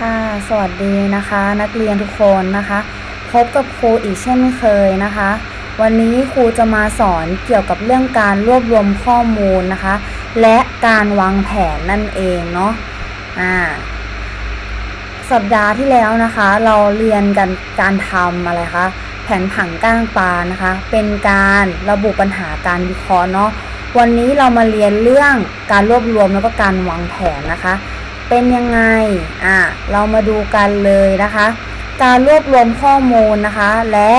ค่ะ สวัสดีนะคะ นักเรียนทุกคนนะคะ พบกับครูอีกเช่นเคยนะคะ วันนี้ครูจะมาสอนเกี่ยวกับเรื่องการรวบรวมข้อมูลนะคะ และการวางแผนนั่นเองเนาะอ่าสัปดาห์ที่แล้วนะคะ เราเรียนกันการทำอะไรคะแผนผังก้างปลานะคะ เป็นการระบุปัญหาการวิเคราะห์เนาะวันนี้เรามาเรียนเรื่องการรวบรวมแล้วก็การวางแผนนะคะ เป็นยังไงอะเรามาดูกันเลยนะคะ การรวบรวมข้อมูลนะคะ และ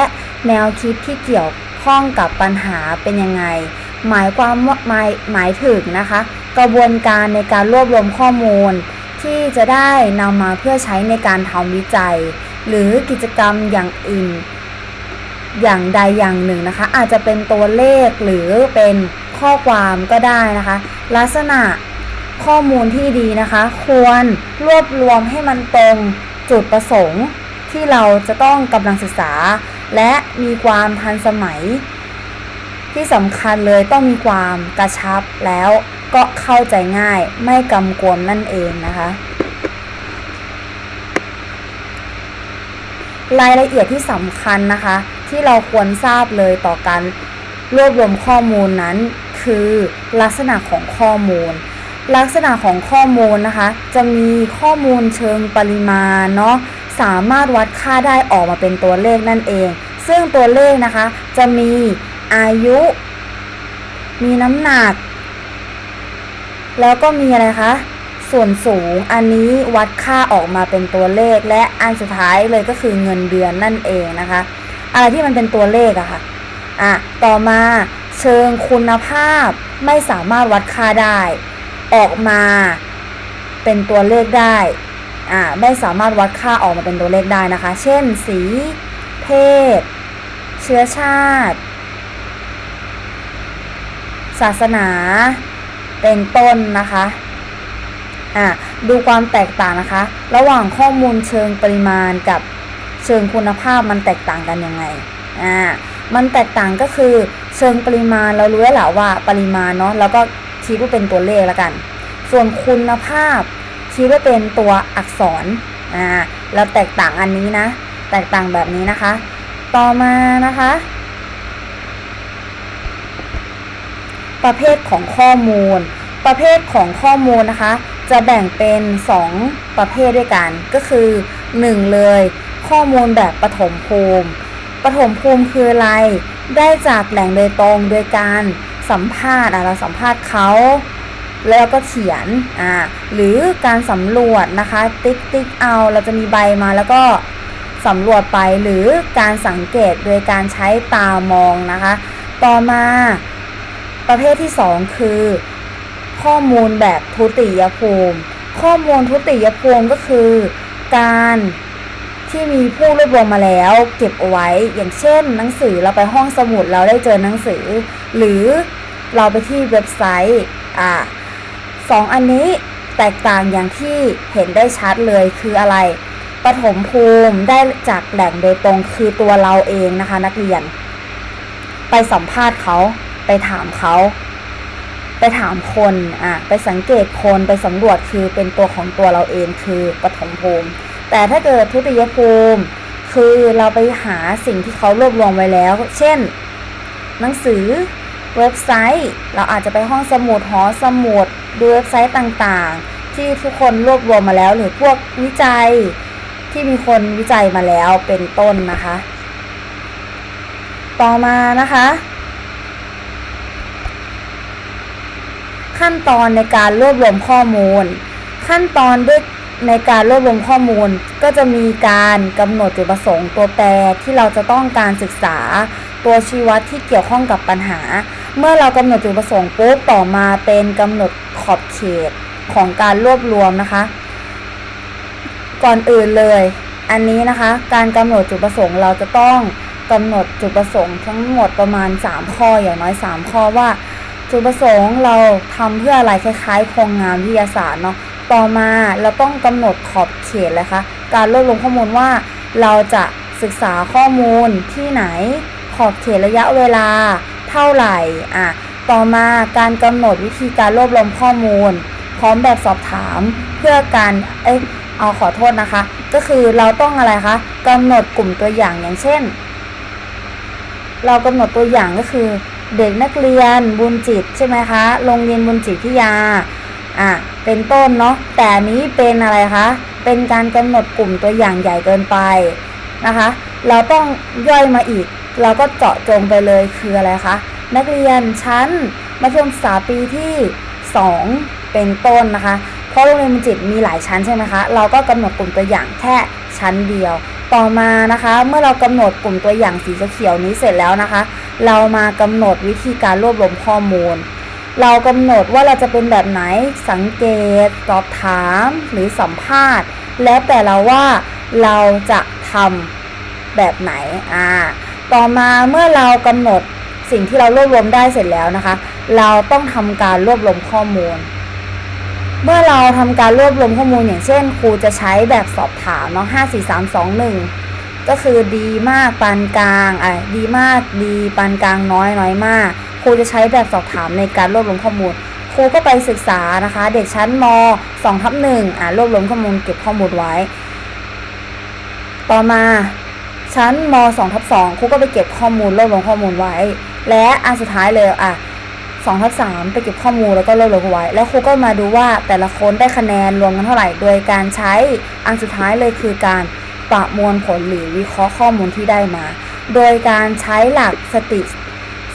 แนวคิดที่เกี่ยวข้องกับปัญหาเป็นยังไง หมายความว่าหมายหมายถึงนะคะ กระบวนการในการรวบรวมข้อมูล ที่จะได้นำมาเพื่อใช้ในการทำวิจัย หรือกิจกรรมอย่างอื่น อย่างใดอย่างหนึ่งนะคะ อาจจะเป็นตัวเลขหรือเป็นข้อความก็ได้นะคะ ลักษณะ ข้อมูลที่ดีนะคะ ควรรวบรวมให้มันตรงจุดประสงค์ที่เราจะต้องกำลังศึกษา และมีความทันสมัย ที่สำคัญเลยต้องมีความกระชับแล้วก็เข้าใจง่ายไม่กำกวมนั่นเองนะคะ รายละเอียดที่สำคัญนะคะ ที่เราควรทราบเลยต่อการรวบรวมข้อมูลนั้น คือลักษณะของข้อมูล ลักษณะของข้อมูลนะคะ จะมีข้อมูลเชิงปริมาณเนาะสามารถวัดค่าได้ออกมาเป็นตัวเลขนั่นเอง ซึ่งตัวเลขนะคะ จะมีอายุ มีน้ำหนัก แล้วก็มีอะไรคะส่วนสูงอันนี้วัดค่าออกมาเป็นตัวเลข และอันสุดท้ายเลยก็คือเงินเดือนนั่นเองนะคะอะไรที่มันเป็นตัวเลขอะค่ะอะต่อมาเชิงคุณภาพไม่สามารถวัดค่าได้ ออกมาเป็นตัวเลขได้อ่าไม่สามารถวัดค่าออกมาเป็นตัวเลขได้นะคะ เช่น สี เพศ เชื้อชาติ ศาสนา เป็นต้นนะคะอะดูความแตกต่างนะคะ ระหว่างข้อมูลเชิงปริมาณกับเชิงคุณภาพมันแตกต่างกันยังไงอ่ามันแตกต่างก็คือเชิงปริมาณเรารู้แล้วแหละว่าปริมาณเนาะแล้วก็ คิดว่าเป็นตัวเลขแล้วกัน ส่วนคุณภาพคิดว่าเป็นตัวอักษรอ่าเราแตกต่างอันนี้นะ แตกต่างแบบนี้นะคะ ต่อมานะคะ ประเภทของข้อมูล ประเภทของข้อมูลนะคะ จะแบ่งเป็น 2 ประเภทด้วยกัน ก็คือ 1 เลย ข้อมูลแบบปฐมภูมิปฐมภูมิคืออะไร ได้จากแหล่งโดยตรงโดยการ สัมภาษณ์อะเราสัมภาษณ์เขาแล้วก็เขียนอ่าหรือการสำรวจนะคะ ติ๊กติ๊กเอาเราจะมีใบมาแล้วก็สำรวจไปหรือการสังเกตโดยการใช้ตามองนะคะ ต่อมาประเภทที่ 2 คือ ข้อมูลแบบทุติยภูมิ ข้อมูลทุติยภูมิก็คือ การ ที่มีผู้รวบรวมมาแล้ว เก็บเอาไว้ อย่างเช่น หนังสือเราไปห้องสมุดเราได้เจอหนังสือ หรือเราไปที่เว็บไซต์อ่าสองอันนี้แตกต่างอย่างที่เห็นได้ชัดเลยคืออะไรปฐมภูมิได้จากแหล่งโดยตรงคือตัวเราเองนะคะ นักเรียน ไปสัมภาษณ์เขาไปถามเขาไปถามคนอะไปสังเกตคนไปสำรวจคือเป็นตัวของตัวเราเองคือปฐมภูมิ แต่ถ้าเกิดทุติยภูมิ คือเราไปหาสิ่งที่เขารวบรวมไว้แล้ว เช่น หนังสือเว็บไซต์ เราอาจจะไปห้องสมุดหอสมุดดูเว็บไซต์ต่างๆ ที่ทุกคนรวบรวมมาแล้ว หรือพวกวิจัยที่มีคนวิจัยมาแล้วเป็นต้นนะคะ ต่อมานะคะ ขั้นตอนในการรวบรวมข้อมูล ขั้นตอนด้วย ในการรวบรวมข้อมูลก็จะมีการกำหนดจุดประสงค์ตัวแปรที่เราจะต้องการศึกษา ตัวชี้วัดที่เกี่ยวข้องกับปัญหา เมื่อเรากำหนดจุดประสงค์ปุ๊บต่อมาเป็นกำหนดขอบเขตของการรวบรวมนะคะ ก่อนอื่นเลย อันนี้นะคะ การกำหนดจุดประสงค์เราจะต้องกำหนดจุดประสงค์ทั้งหมดประมาณ 3 ข้ออย่างน้อย 3 ข้อว่าจุดประสงค์เราทำเพื่ออะไรคล้ายๆโครงงานวิทยาศาสตร์เนาะ ต่อมาเราต้องกำหนดขอบเขตเลยคะการรวบรวมข้อมูลว่าเราจะศึกษาข้อมูลที่ไหนขอบเขตระยะเวลาเท่าไหร่อะต่อมาการกำหนดวิธีการรวบรวมข้อมูล พร้อมแบบสอบถามเพื่อการเอ้ยเอาขอโทษนะคะ ก็คือเราต้องอะไรคะกำหนดกลุ่มตัวอย่างอย่างเช่น เรากำหนดตัวอย่างก็คือเด็กนักเรียนบุญจิตใช่ไหมคะโรงเรียนบุญจิตพิยา อะเป็นต้นเนาะแต่นี้เป็นอะไรคะเป็นการกำหนดกลุ่มตัวอย่างใหญ่เกินไปนะคะ เราต้องย่อยมาอีก เราก็เจาะจงไปเลยคืออะไรคะนักเรียนชั้นมัธยมศึกษาปีที่ 2 เป็นต้นนะคะ เพราะโรงเรียนบุจิตมีหลายชั้นใช่ไหมคะ เราก็กำหนดกลุ่มตัวอย่างแค่ชั้นเดียว ต่อมานะคะ เมื่อเรากำหนดกลุ่มตัวอย่างสีเขียวนี้เสร็จแล้วนะคะ เรามากำหนดวิธีการรวบรวมข้อมูล เรากำหนดว่าเราจะเป็นแบบไหนสังเกตสอบถามหรือสัมภาษณ์ แล้วแต่เราว่าเราจะทำแบบไหนอ่าต่อมาเมื่อเรากำหนดสิ่งที่เรารวบรวมได้เสร็จแล้วนะคะ เราต้องทำการรวบรวมข้อมูล เมื่อเราทำการรวบรวมข้อมูลอย่างเช่น ครูจะใช้แบบสอบถามเนาะห้าสี่สามสองหนึ่งก็คือดีมากปานกลางอะดีมากดีปานกลางน้อยน้อยมาก ครูจะใช้แบบสอบถามในการรวบรวมข้อมูล ครูก็ไปศึกษานะคะ เด็กชั้นม2ทับหนึ่งอ่ารวบรวมข้อมูลเก็บข้อมูลไว้ ต่อมาชั้นม2ทับ2ครูก็ไปเก็บข้อมูลรวบรวมข้อมูลไว้ และอันสุดท้ายเลยอะ2ทับ3ไปเก็บข้อมูลแล้วก็รวบรวมไว้ แล้วครูก็มาดูว่าแต่ละคนได้คะแนนรวมกันเท่าไหร่ โดยการใช้อันสุดท้ายเลยคือการประมวลผลหรือวิเคราะห์ข้อมูลที่ได้มา โดยการใช้หลักสติ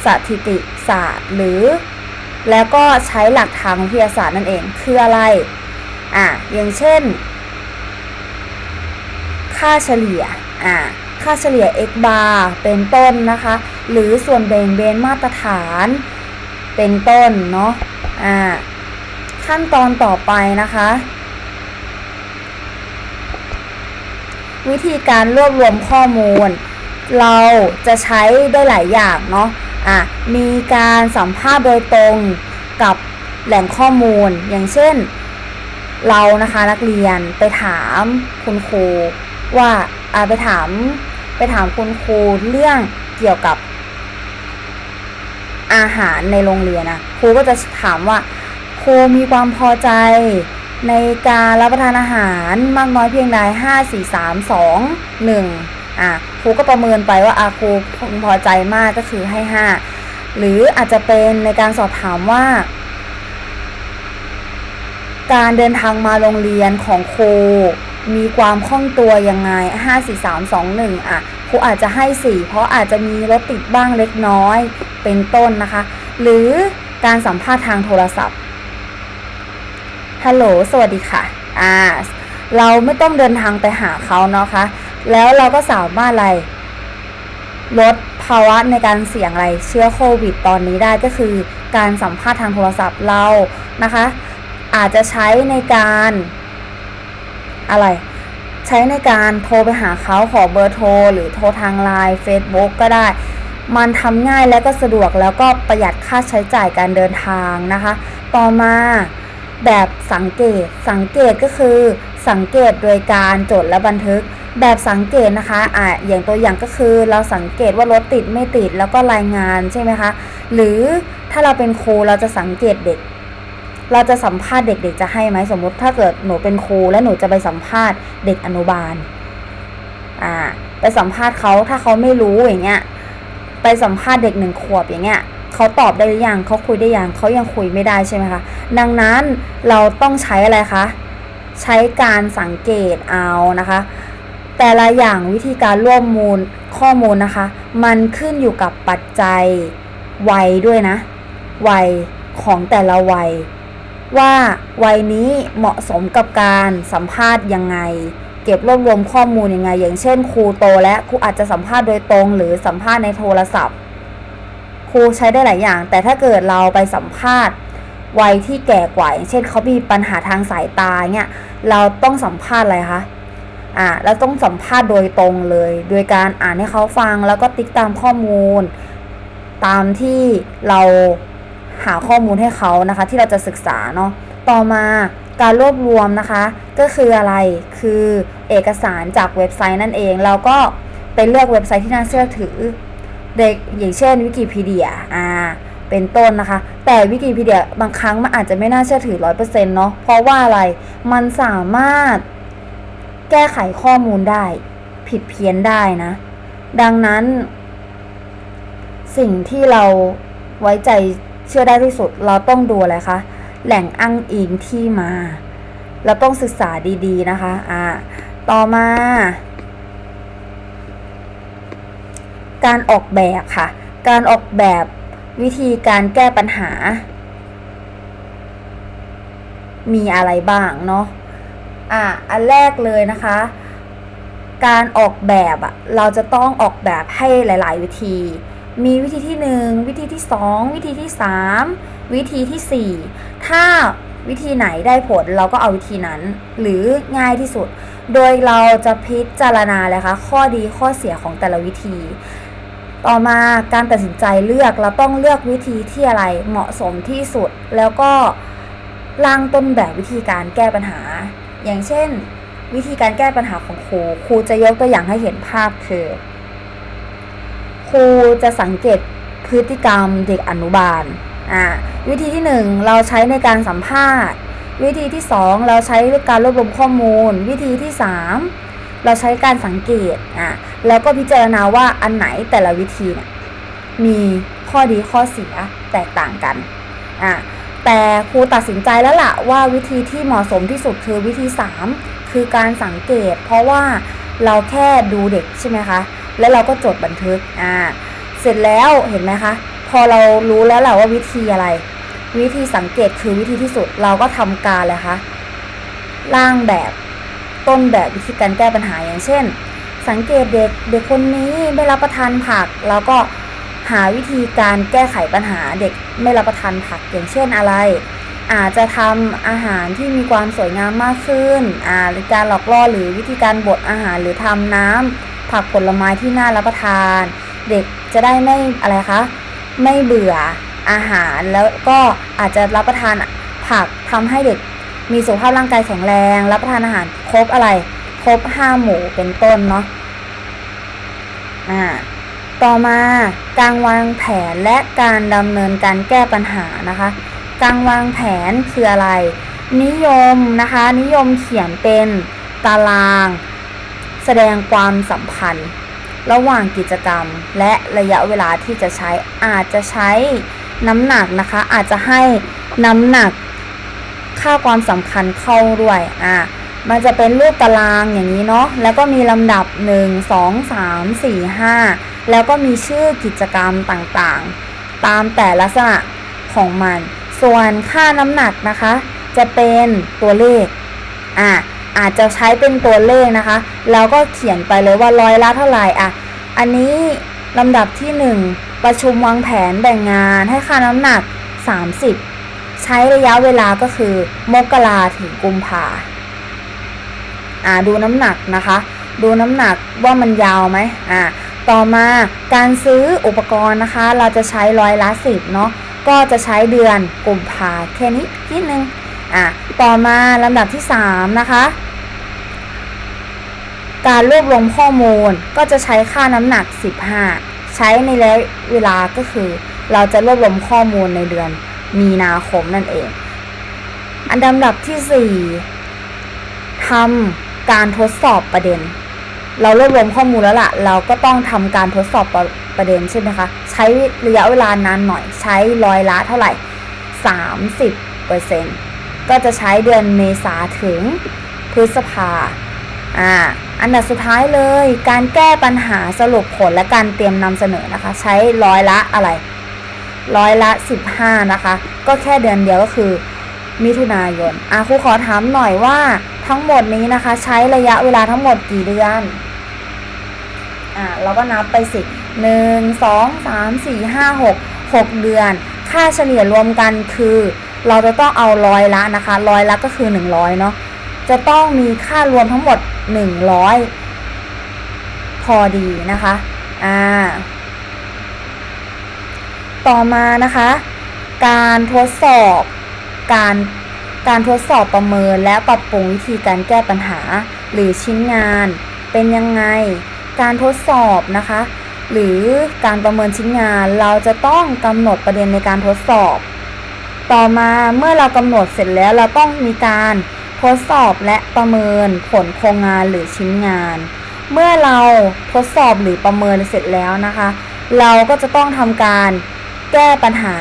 สถิติศาสตร์ หรือ แล้วก็ใช้หลักทางวิทยาศาสตร์นั่นเองคืออะไรอะอย่างเช่น ค่าเฉลี่ยอะค่าเฉลี่ย x bar เป็นต้นนะคะ หรือส่วนแบ่งเบนมาตรฐานเป็นต้นเนาะอ่าขั้นตอนต่อไปนะคะ วิธีการรวบรวมข้อมูล เราจะใช้ได้หลายอย่างเนาะ อะมีการสัมภาษณ์โดยตรงกับแหล่งข้อมูล อย่างเช่น เรานะคะนักเรียนไปถามคุณครูว่าอ่าไปถามไปถามคุณครูเรื่องเกี่ยวกับอาหารในโรงเรียนนะครูก็จะถามว่าครูมีความพอใจในการรับประทานอาหารมากน้อยเพียงใดห้าสี่สามส อะครูก็ประเมินไปว่าอาครูพอใจมากก็คือให้ห้าหรืออาจจะเป็นในการสอบถามว่า การเดินทางมาโรงเรียนของครูมีความคล่องตัวยังไง 5 4 3 2 1 อะครูอาจจะให้ 4 เพราะอาจจะมีรถติดบ้างเล็กน้อยเป็นต้นนะคะ หรือการสัมภาษณ์ทางโทรศัพท์ฮัลโหลสวัสดีค่ะ อ่า เราไม่ต้องเดินทางไปหาเขาเนาะค่ะ แล้วเราก็สามารถอะไรลดภาวะในการเสี่ยงอะไรเชื้อโควิดตอนนี้ได้ก็คือการสัมภาษณ์ทางโทรศัพท์เรานะคะ อาจจะใช้ในการอะไร ใช้ในการโทรไปหาเขาขอเบอร์โทร หรือโทรทางไลน์ Facebook ก็ได้ มันทำง่ายและก็สะดวกแล้วก็ประหยัดค่าใช้จ่ายการเดินทางนะคะ ต่อมาแบบสังเกตสังเกตก็คือสังเกตโดยการจดและบันทึก แบบสังเกตนะคะอะอย่างตัวอย่างก็คือเราสังเกตว่ารถติดไม่ติดแล้วก็รายงานใช่ไหมคะ หรือถ้าเราเป็นครูเราจะสังเกตเด็ก เราจะสัมภาษณ์เด็ก ๆ จะให้ไหมสมมติถ้าเกิดหนูเป็นครูและหนูจะไปสัมภาษณ์เด็กอนุบาลอ่าไปสัมภาษณ์เขาถ้าเขาไม่รู้อย่างเงี้ยไปสัมภาษณ์เด็กหนึ่งขวบอย่างเงี้ยเขาตอบได้หรือยังเขาคุยได้ยังเขายังคุยไม่ได้ใช่ไหมคะดังนั้นเราต้องใช้อะไรคะใช้การสังเกตเอานะคะ แต่ละอย่างวิธีการรวบมูลข้อมูลนะคะ มันขึ้นอยู่กับปัจจัยวัยด้วยนะ วัยของแต่ละวัย ว่าวัยนี้เหมาะสมกับการสัมภาษณ์ยังไง เก็บรวบรวมข้อมูลยังไง อย่างเช่น ครูโตและครูอาจจะสัมภาษณ์โดยตรง หรือสัมภาษณ์ในโทรศัพท์ ครูใช้ได้หลายอย่าง แต่ถ้าเกิดเราไปสัมภาษณ์วัยที่แก่กว่าอย่างเช่นเขามีปัญหาทางสายตาเนี่ยเราต้องสัมภาษณ์อะไรคะ อ่าแล้วต้องสัมภาษณ์โดยตรงเลย โดยการอ่านให้เขาฟังแล้วก็ติ๊กตามข้อมูล ตามที่เราหาข้อมูลให้เขานะคะ ที่เราจะศึกษาเนาะต่อมาการรวบรวมนะคะ ก็คืออะไรคือเอกสารจากเว็บไซต์นั่นเอง เราก็ไปเลือกเว็บไซต์ที่น่าเชื่อถือเด็กอย่างเช่นวิกิพีเดียอ่าเป็นต้นนะคะ แต่วิกิพีเดียบางครั้งมันอาจจะไม่น่าเชื่อถือร้อยเปอร์เซ็นต์เนาะเพราะว่าอะไรมันสามารถ แก้ไขข้อมูลได้ ผิดเพี้ยนได้นะ ดังนั้น สิ่งที่เราไว้ใจเชื่อได้ที่สุด เราต้องดูอะไรคะ แหล่งอ้างอิงที่มา เราต้องศึกษาดีๆนะคะ อ่า ต่อมา การออกแบบค่ะ การออกแบบวิธีการแก้ปัญหา มีอะไรบ้างเนาะ อะอันแรกเลยนะคะ การออกแบบอะเราจะต้องออกแบบให้หลาย ๆ วิธี มีวิธีที่ 1 วิธีที่ 2 วิธีที่ 3 วิธีที่ 4 ถ้าวิธีไหนได้ผลเราก็เอาวิธีนั้น หรือง่ายที่สุด โดยเราจะพิจารณาเลยค่ะข้อดีข้อเสียของแต่ละวิธี ต่อมาการตัดสินใจเลือกเราต้องเลือกวิธีที่อะไรเหมาะสมที่สุด แล้วก็ร่างต้นแบบวิธีการแก้ปัญหา อย่างเช่น วิธีการแก้ปัญหาของครู ครูจะยกตัวอย่างให้เห็นภาพคือ ครูจะสังเกตพฤติกรรมเด็กอนุบาลอ่าวิธีที่หนึ่งเราใช้ในการสัมภาษณ์ วิธีที่สองเราใช้การรวบรวมข้อมูล วิธีที่สามเราใช้การสังเกตอ่าแล้วก็พิจารณาว่าอันไหนแต่ละวิธีเนี่ยมีข้อดีข้อเสียแตกต่างกันอ่า แต่ครูตัดสินใจแล้วล่ะว่าวิธีที่เหมาะสมที่สุดคือวิธี 3 คือการสังเกต เพราะว่าเราแค่ดูเด็กใช่ไหมคะ แล้วเราก็จดบันทึกอ่าเสร็จแล้วเห็นไหมคะ พอเรารู้แล้วแหละว่าวิธีอะไร วิธีสังเกตคือวิธีที่สุดเราก็ทำการเลยคะร่างแบบต้นแบบวิธีการแก้ปัญหาอย่างเช่น สังเกตเด็กเด็กคนนี้ไม่รับประทานผักแล้วก็ หาวิธีการแก้ไขปัญหาเด็กไม่รับประทานผักอย่างเช่นอะไร อาจจะทำอาหารที่มีความสวยงามมากขึ้นอ่าหรือการหลอกล่อหรือวิธีการบดอาหารหรือทำน้ำผักผลไม้ที่น่ารับประทาน เด็กจะได้ไม่อะไรคะไม่เบื่ออาหารแล้วก็อาจจะรับประทานผักทำให้เด็กมีสุขภาพร่างกายแข็งแรง รับประทานอาหารครบอะไร ครบห้าหมู่เป็นต้นเนาะอ่า ต่อมาการวางแผนและการดำเนินการแก้ปัญหานะคะ การวางแผนคืออะไร นิยมนะคะ นิยมเขียนเป็นตาราง แสดงความสัมพันธ์ ระหว่างกิจกรรม และระยะเวลาที่จะใช้อาจจะใช้น้ำหนักนะคะ อาจจะให้น้ำหนักค่าความสำคัญเข้าด้วยอะมันจะเป็นรูปตารางอย่างนี้เนาะแล้วก็มีลำดับ 1 2 3 4 5 แล้วก็มีชื่อกิจกรรมต่างๆ ตามแต่ลักษณะของมัน ส่วนค่าน้ำหนักนะคะ จะเป็นตัวเลขอะอาจจะใช้เป็นตัวเลขนะคะ แล้วก็เขียนไปเลยว่าร้อยละเท่าไหร่อะอันนี้ลำดับที่ 1 ประชุมวางแผนแบ่งงานให้ค่าน้ำหนัก 30 ใช้ระยะเวลาก็คือ มกราถึงกุมภาอ่าดูน้ำหนักนะคะ ดูน้ำหนักว่ามันยาวไหมอ่า ต่อมาการซื้ออุปกรณ์นะคะ เราจะใช้ร้อยละสิบเนาะก็จะใช้เดือนกุมภาแค่นี้นิดนึงอะต่อมาลำดับที่ 3 นะคะ การรวบรวมข้อมูลก็จะใช้ค่าน้ำหนัก 15 ใช้ในระยะเวลาก็คือ เราจะรวบรวมข้อมูลในเดือนมีนาคมนั่นเอง อันดับที่ 4ทำการทดสอบประเด็น เรารวบรวมข้อมูลแล้วล่ะ เราก็ต้องทำการทดสอบประประเด็นใช่ไหมคะ ใช้ระยะเวลานานหน่อย ใช้ร้อยละเท่าไหร่ 30เปอร์เซ็นต์ก็จะใช้เดือนเมษาถึงพฤษภาอ่าอันดับสุดท้ายเลย การแก้ปัญหาสรุปผลและการเตรียมนำเสนอนะคะ ใช้ร้อยละอะไรร้อยละ 15 นะคะ ก็แค่เดือนเดียวก็คือ มิถุนายนอะครูขอถามหน่อยว่าทั้งหมดนี้นะคะ ใช้ระยะเวลาทั้งหมดกี่เดือน อ่าเราก็นับไปสิหนึ่งสองสามสี่ห้าหกหกเดือน ค่าเฉลี่ยรวมกันคือ เราจะต้องเอาร้อยละนะคะร้อยละก็คือหนึ่งร้อยเนาะจะต้องมีค่ารวมทั้งหมดหนึ่งร้อยพอดีนะคะอ่าต่อมานะคะ การทดสอบการการทดสอบประเมินและปรับปรุงวิธีการแก้ปัญหาหรือชิ้นงานเป็นยังไง การทดสอบนะคะ หรือการประเมินชิ้นงานเราจะต้องกำหนดประเด็นในการทดสอบ ต่อมาเมื่อเรากำหนดเสร็จแล้วเราต้องมีการทดสอบและประเมินผลโครงงานหรือชิ้นงาน เมื่อเราทดสอบหรือประเมินเสร็จแล้วนะคะ เราก็จะต้องทำการแก้ปัญหา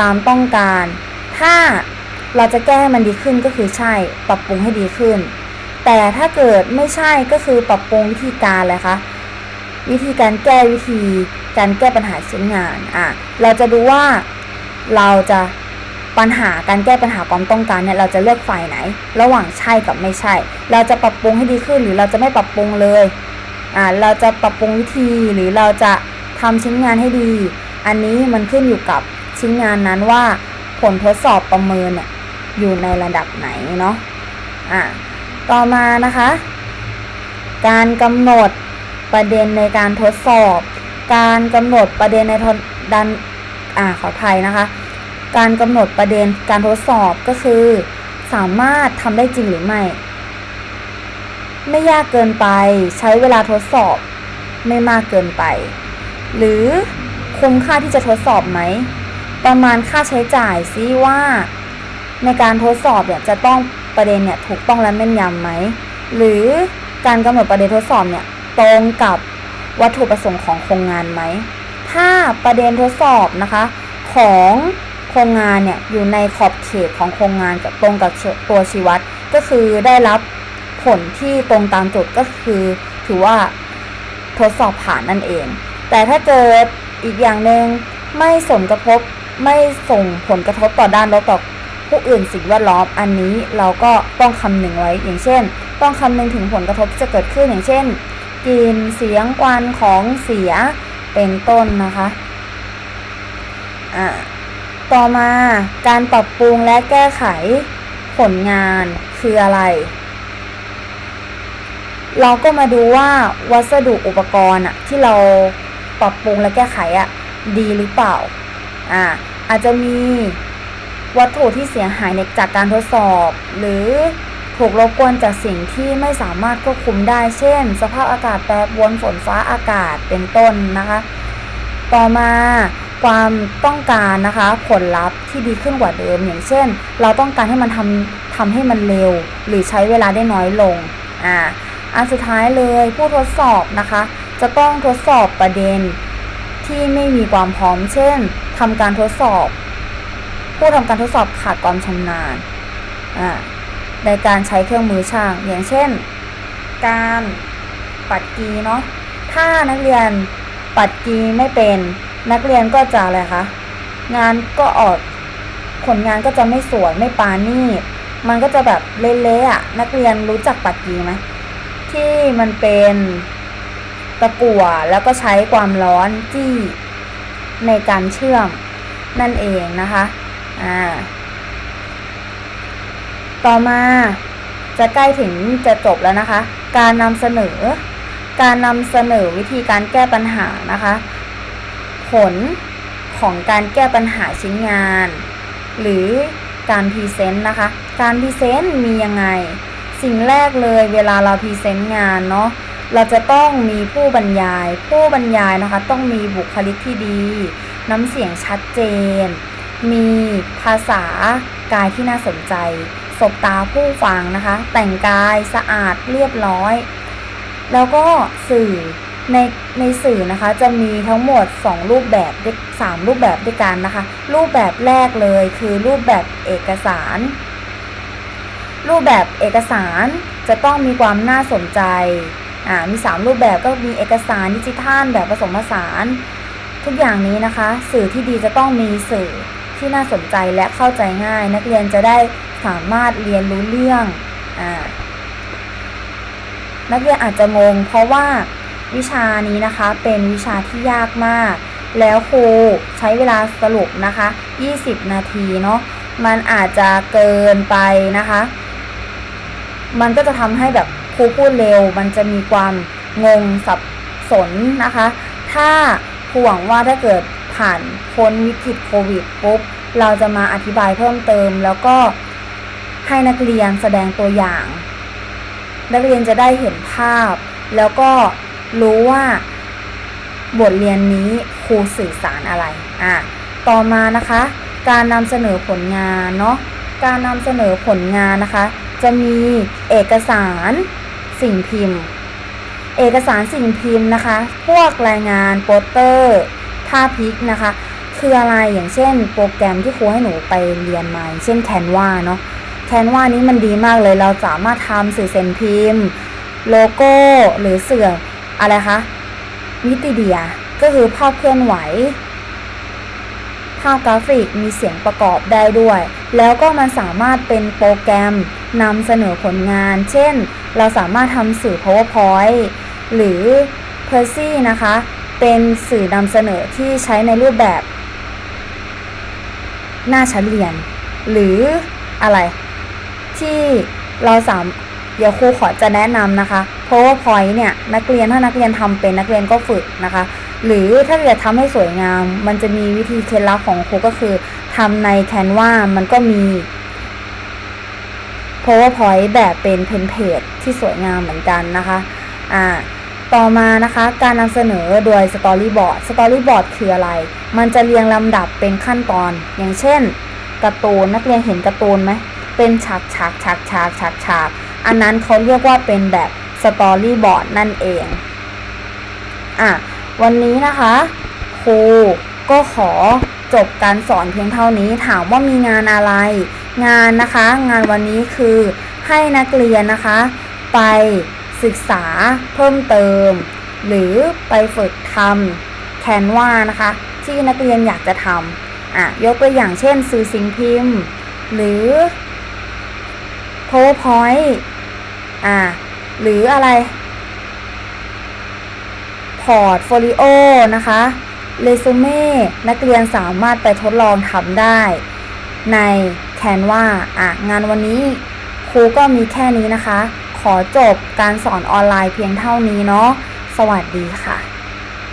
ตามต้องการ ถ้าเราจะแก้ให้มันดีขึ้นก็คือใช่ปรับปรุงให้ดีขึ้น แต่ถ้าเกิดไม่ใช่ก็คือปรับปรุงวิธีการเลยคะ วิธีการแก้วิธีการแก้ปัญหาชิ้นงานอะเราจะดูว่าเราจะปัญหาการแก้ปัญหาความต้องการเนี่ยเราจะเลือกฝ่ายไหน ระหว่างใช่กับไม่ใช่ เราจะปรับปรุงให้ดีขึ้นหรือเราจะไม่ปรับปรุงเลยอ่าเราจะปรับปรุงวิธีหรือเราจะทำชิ้นงานให้ดี อันนี้มันขึ้นอยู่กับชิ้นงานนั้นว่าผลทดสอบประเมินเนี่ยอยู่ในระดับไหนเนาะอะต่อมานะคะ การกำหนด ประเด็นในการทดสอบ การกำหนดประเด็นในทดันอ่าขออภัยนะคะ การกำหนดประเด็นการทดสอบก็คือ สามารถทำได้จริงหรือไม่ ไม่ยากเกินไปใช้เวลาทดสอบไม่มากเกินไป หรือคุ้มค่าที่จะทดสอบไหม ประมาณค่าใช้จ่ายซิว่า ในการทดสอบเนี่ยจะต้องประเด็นเนี่ยถูกต้องและแม่นยำไหม หรือการกำหนดประเด็นทดสอบเนี่ย ตรงกับวัตถุประสงค์ของโครงงานไหม ถ้าประเด็นทดสอบนะคะของโครงงานเนี่ยอยู่ในขอบเขตของโครงงานกับตรงกับตัวชี้วัดก็คือได้รับผลที่ตรงตามจุดก็คือถือว่าทดสอบผ่านนั่นเอง แต่ถ้าเกิดอีกอย่างหนึ่งไม่ส่งกระทบไม่ส่งผลกระทบต่อด้านลบต่อผู้อื่นสิ่งแวดล้อมอันนี้เราก็ต้องคำนึงไว้ อย่างเช่น ต้องคำนึงถึงผลกระทบที่จะเกิดขึ้นอย่างเช่น กลิ่นเสียงควันของเสียเป็นต้นนะคะอ่าต่อมาการปรับปรุงและแก้ไขผลงานคืออะไร เราก็มาดูว่าวัสดุอุปกรณ์อะที่เราปรับปรุงและแก้ไขอะดีหรือเปล่าอ่าอาจจะมีวัตถุที่เสียหายในจากการทดสอบ หรือ ถูกรบกวนจากสิ่งที่ไม่สามารถควบคุมได้ เช่น สภาพอากาศแปรปรวนฝนฟ้าอากาศเป็นต้นนะคะ ต่อมาความต้องการนะคะผลลัพธ์ที่ดีขึ้นกว่าเดิม อย่างเช่น เราต้องการให้มันทำทำให้มันเร็ว หรือใช้เวลาได้น้อยลงอ่าอันสุดท้ายเลยผู้ทดสอบนะคะ จะต้องทดสอบประเด็นที่ไม่มีความพร้อม เช่นทำการทดสอบ ผู้ทำการทดสอบขาดความชำนาญอ่า ในการใช้เครื่องมือช่าง อย่างเช่น การปัดกีเนาะถ้านักเรียนปัดกีไม่เป็นนักเรียนก็จะอะไรคะงานก็ออกผลงานก็จะไม่สวยไม่ปานี่ มันก็จะแบบเละๆอะนักเรียนรู้จักปัดกีไหมที่มันเป็นตะกั่วแล้วก็ใช้ความร้อนจี้ในการเชื่อมนั่นเองนะคะ อ่า ต่อมาจะใกล้ถึงจะจบแล้วนะคะ การนำเสนอ การนำเสนอวิธีการแก้ปัญหานะคะ ผลของการแก้ปัญหาชิ้นงาน หรือการพรีเซนต์นะคะ การพรีเซนต์มียังไง สิ่งแรกเลยเวลาเราพรีเซนต์งานเนาะเราจะต้องมีผู้บรรยาย ผู้บรรยายนะคะ ต้องมีบุคลิกที่ดี น้ำเสียงชัดเจน มีภาษากายที่น่าสนใจ สบตาผู้ฟังนะคะ แต่งกายสะอาดเรียบร้อย แล้วก็สื่อในในสื่อนะคะจะมีทั้งหมด 2 รูปแบบด้วย3รูปแบบด้วยกันนะคะ รูปแบบแรกเลยคือรูปแบบเอกสาร รูปแบบเอกสารจะต้องมีความน่าสนใจอ่ามี 3 รูปแบบก็มีเอกสารดิจิทัลแบบผสมผสาน ทุกอย่างนี้นะคะ สื่อที่ดีจะต้องมีสื่อ ที่น่าสนใจและเข้าใจง่าย นักเรียนจะได้สามารถเรียนรู้เรื่องอนักเรียนอาจจะงง เพราะว่าวิชานี้นะคะเป็นวิชาที่ยากมาก แล้วครูใช้เวลาสรุปนะคะ 20 นาทีเนาะมันอาจจะเกินไปนะคะ มันก็จะทำให้แบบครูพูดเร็ว มันจะมีความงงสับสนนะคะ ถ้าครูหวังว่าถ้าเกิด ผ่านพ้นวิกฤตโควิดปุ๊บเราจะมาอธิบายเพิ่มเติม แล้วก็ให้นักเรียนแสดงตัวอย่าง นักเรียนจะได้เห็นภาพ แล้วก็รู้ว่าบทเรียนนี้ครูสื่อสารอะไรอะต่อมานะคะ การนำเสนอผลงานเนาะการนำเสนอผลงานนะคะ จะมีเอกสารสิ่งพิมพ์ เอกสารสิ่งพิมพ์นะคะ พวกรายงานโปสเตอร์ ภาพพิกนะคะ คืออะไรอย่างเช่น โปรแกรมที่ครูให้หนูไปเรียนมาเช่นแคนวาเนาะแคนวานี้มันดีมากเลยเราสามารถทำสื่อเซ็นพิมพ์โลโก้หรือเสื่ออะไรคะมิติเดียก็คือภาพเคลื่อนไหว ภาพกราฟิกมีเสียงประกอบได้ด้วย แล้วก็มันสามารถเป็นโปรแกรมนำเสนอผลงาน เช่น เราสามารถทำสื่อ PowerPoint หรือ Percy นะคะ เป็นสื่อนำเสนอที่ใช้ในรูปแบบ หน้าชั้นเรียน หรืออะไร ที่เราสามเดี๋ยวครูขอจะแนะนำนะคะ PowerPoint เนี่ย นักเรียนถ้านักเรียนทำเป็นนักเรียนก็ฝึกนะคะ หรือถ้าเกิดทำให้สวยงาม มันจะมีวิธีเคล็ดลับของครูก็คือทำใน Canva มันก็มี PowerPoint แบบเป็นเพนเพจที่สวยงามเหมือนกันนะคะ อ่า ต่อมานะคะการนำเสนอโดย Storyboard Storyboard คืออะไร มันจะเรียงลำดับเป็นขั้นตอน อย่างเช่นการ์ตูนนักเรียนเห็นการ์ตูนไหมเป็นฉากฉากฉากฉากฉากฉากอันนั้นเขาเรียกว่าเป็นแบบ Storyboard นั่นเองอะวันนี้นะคะครูก็ขอจบการสอนเพียงเท่านี้ถามว่ามีงานอะไร งานนะคะ งานวันนี้คือให้นักเรียนนะคะ ไป ศึกษาเพิ่มเติม หรือไปฝึกทำแคนวานะคะ ที่นักเรียนอยากจะทำอะยกตัวอย่างเช่นสื่อสิ่งพิมพ์ หรือ PowerPoint อะหรืออะไรพอร์ตโฟลิโอนะคะเรซูเม่นักเรียนสามารถไปทดลองทำได้ใน Canva อะงานวันนี้ครูก็มีแค่นี้นะคะ ขอจบการสอนออนไลน์เพียงเท่านี้เนาะสวัสดีค่ะ